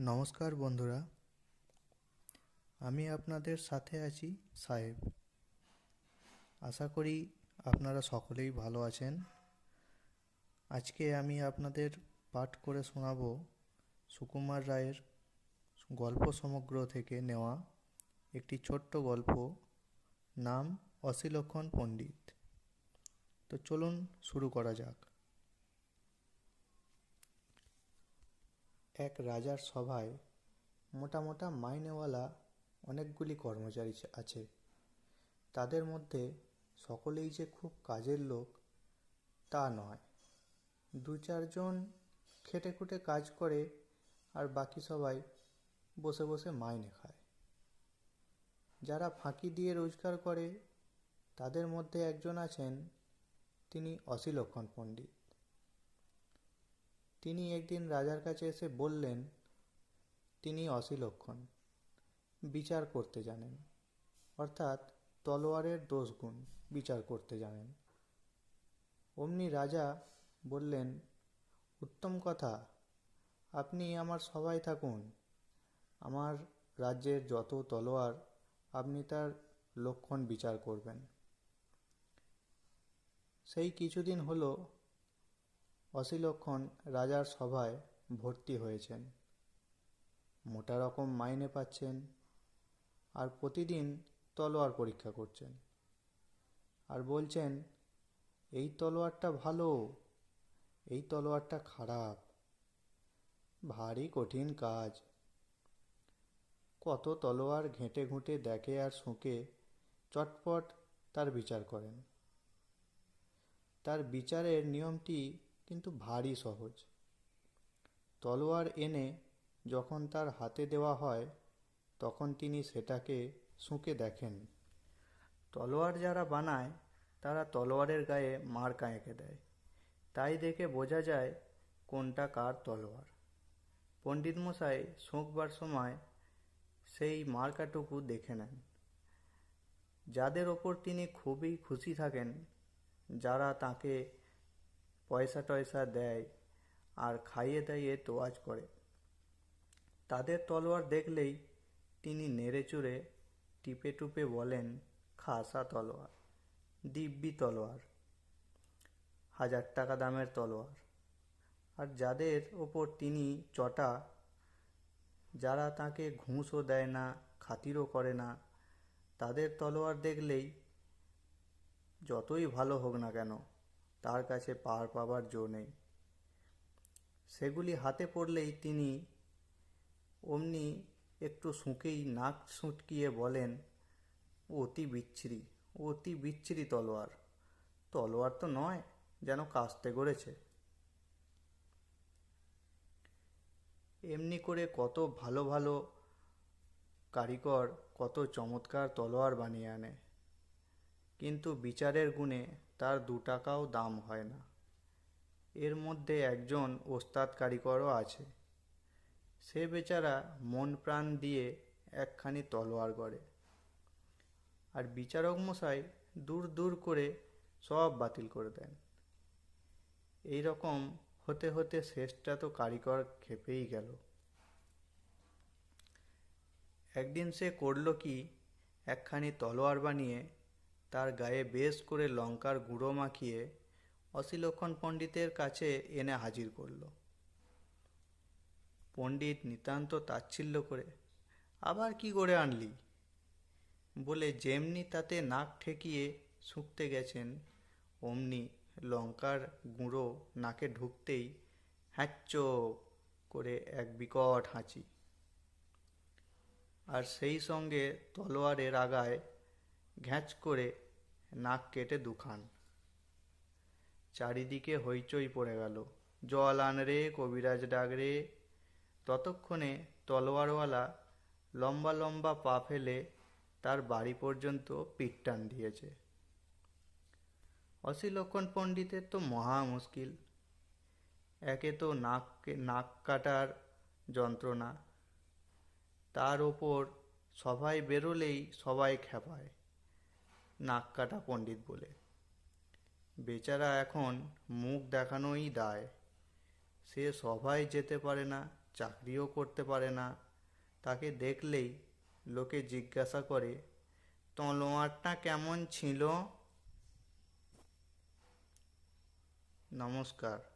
নমস্কার বন্ধুরা, আমি আপনাদের সাথে আছি সাহেব। আশা করি আপনারা সকলেই ভালো আছেন। আজকে আমি আপনাদের পাঠ করে শোনাব সুকুমার রায়ের গল্প সমগ্র থেকে নেওয়া একটি ছোট্ট গল্প, নাম অসিলক্ষণ পণ্ডিত। তো চলুন শুরু করা যাক। এক রাজার সভায় মোটা মোটা মাইনেওয়ালা অনেকগুলি কর্মচারী আছে। তাদের মধ্যে সকলেই যে খুব কাজের লোক, তা নয়। দু চারজন খেটে খুটে কাজ করে আর বাকি সবাই বসে বসে মাইনে খায়। যারা ফাঁকি দিয়ে রোজগার করে, তাদের মধ্যে একজন আছেন, তিনি অসিলক্ষণ পণ্ডিত। তিনি একদিন রাজার কাছে এসে বললেন, তিনি অসিলক্ষণ বিচার করতে জানেন। অর্থাৎ তলোয়ারের দোষগুণ বিচার করতে জানেন। অমনি রাজা বললেন, উত্তম কথা। আপনি আমার সবাই থাকুন। আমার রাজ্যের যত তলোয়ার, আপনি তার লক্ষণ বিচার করবেন। সেই কিছুদিন হলো অসিলক্ষণ রাজার সভায় ভর্তি হয়েছেন। মোটা রকম মাইনে পাচ্ছেন আর প্রতিদিন তলোয়ার পরীক্ষা করছেন। আর বলছেন, এই তলোয়ারটা ভালো, এই তলোয়ারটা খারাপ। ভারী কঠিন কাজ। কত তলোয়ার ঘেঁটে ঘুঁটে দেখে আর শুঁকে চটপট তার বিচার করেন। তার বিচারের নিয়মটি কিন্তু ভারী সহজ। তলোয়ার এনে যখন তার হাতে দেওয়া হয়, তখন তিনি সেটাকে শুঁকে দেখেন। তলোয়ার যারা বানায়, তারা তলোয়ারের গায়ে মার্কা এঁকে দেয়। তাই দেখে বোঝা যায় কোনটা কার তলোয়ার। পণ্ডিত মশাই শুঁকবার সময় সেই মার্কাটুকু দেখে নেন। যাদের ওপর তিনি খুবই খুশি থাকেন, যারা তাকে পয়সা টয়সা দেয় আর খাইয়ে দাইয়ে তোয়াজ করে। তাদের তলোয়ার দেখলেই তিনি নেড়ে চড়ে টিপে টুপে বলেন, খাসা তলোয়ার, দিব্যি তলোয়ার, হাজার টাকা দামের তলোয়ার। আর যাদের ওপর তিনি চটা, যারা তাকে ঘুষও দেয় না, খাতিরও করে না, তাদের তলোয়ার দেখলেই যতই ভালো হোক না কেন তার কাছে পার পাবার জো নেই। সেগুলি হাতে পড়লেই তিনি অমনি একটু শুঁকেই নাক সুটকিয়ে বলেন, অতি বিচ্ছিরি অতি বিচ্ছিরি তলোয়ার। তলোয়ার তো নয়, যেন কাস্তে গড়েছে। এমনি করে কত ভালো ভালো কারিগর, কত চমৎকার তলোয়ার বানিয়ে আনে। কিন্তু বিচারের গুণে তার দু টাকাও দাম হয় না। এর মধ্যে একজন ওস্তাদ কারিগরও আছে। সে বেচারা মন প্রাণ দিয়ে একখানি তলোয়ার গড়ে। আর বিচারক মশাই দূর দূর করে সব বাতিল করে দেন। এই রকম হতে হতে শেষটা তো কারিগর খেপেই গেল। একদিন সে করল কি, একখানি তলোয়ার বানিয়ে তার গায়ে বেশ করে লঙ্কার গুঁড়ো মাখিয়ে অসিলক্ষণ পণ্ডিতের কাছে এনে হাজির করল। পণ্ডিত নিতান্ত তাচ্ছিল্য করে, আবার কি করে আনলি? বলে যেমনি তাতে নাক ঠেকিয়ে শুঁকতে গেছেন, অমনি লঙ্কার গুঁড়ো নাকে ঢুকতেই হ্যাঁচ্চ করে এক বিকট হাঁচি। আর সেই সঙ্গে তলোয়ারের আগায় ঘ্যাঁচ করে নাক কেটে দুখান। চারিদিকে হইচই পড়ে গেল। জল আন রে, কবিরাজ ডাক রে। ততক্ষণে তলোয়ারওয়ালা লম্বা লম্বা পা ফেলে তার বাড়ি পর্যন্ত পিঠ টান দিয়েছে। অসিলক্ষণ পণ্ডিতের তো মহা মুশকিল। একে তো নাক নাক কাটার যন্ত্রণা। তার ওপর সবাই বেরোলেই সবাই খেপায়। নাক কাটা পণ্ডিত বলে। বেচারা এখন মুখ দেখানোই দায়। সে সভায় যেতে পারে না, চাকরিও করতে পারে না। তাকে দেখলেই লোকে জিজ্ঞাসা করে, তলোয়ারটা কেমন ছিল? নমস্কার।